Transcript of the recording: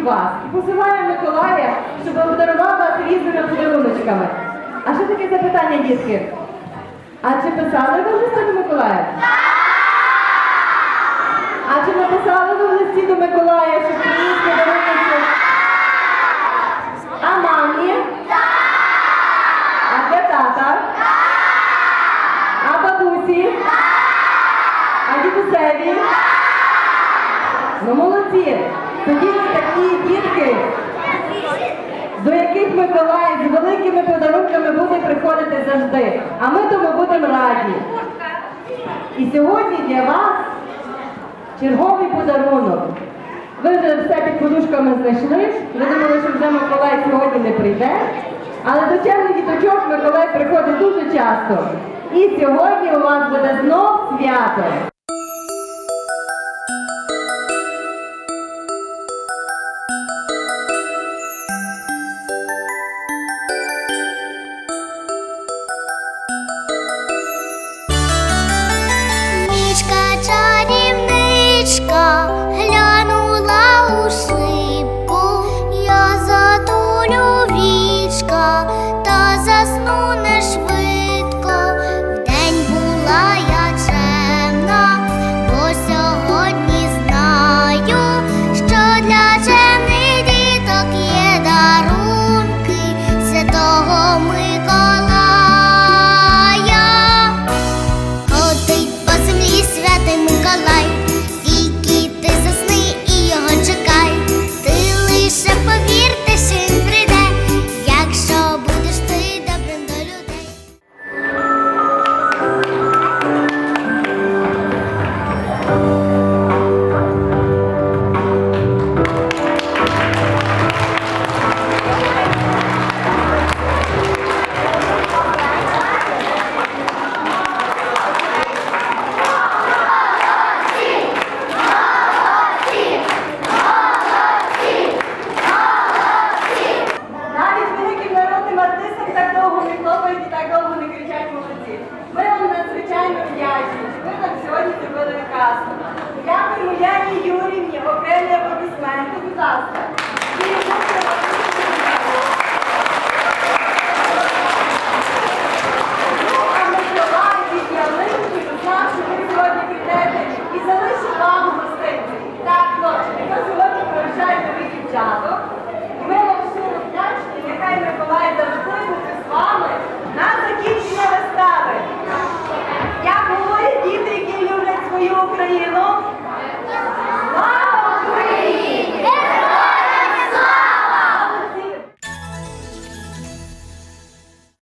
від вас і посилає Миколая, щоб обдарував вас різними подаруночками. А що таке запитання, дітки? А чи писали ви в листі до Миколая? А чи написали ви в листі до Миколая, що приніс подарунок? А мамі? А для тата? А бабусі? А дідусеві? Ну молодці! Тоді до яких Миколай з великими подарунками буде приходити завжди. А ми тому будемо раді. І сьогодні для вас черговий подарунок. Ви вже все під подушками знайшли. Ви думали, що вже Миколай сьогодні не прийде. Але до чемних діточок Миколай приходить дуже часто. І сьогодні у вас буде знов свято. Хлопають і так довго не кричать молодці. Ми вам надзвичайно вдячні, що ви нам сьогодні зробили казку. Дякуємо Яні Юрівні, окремі аплодисменти, будь ласка.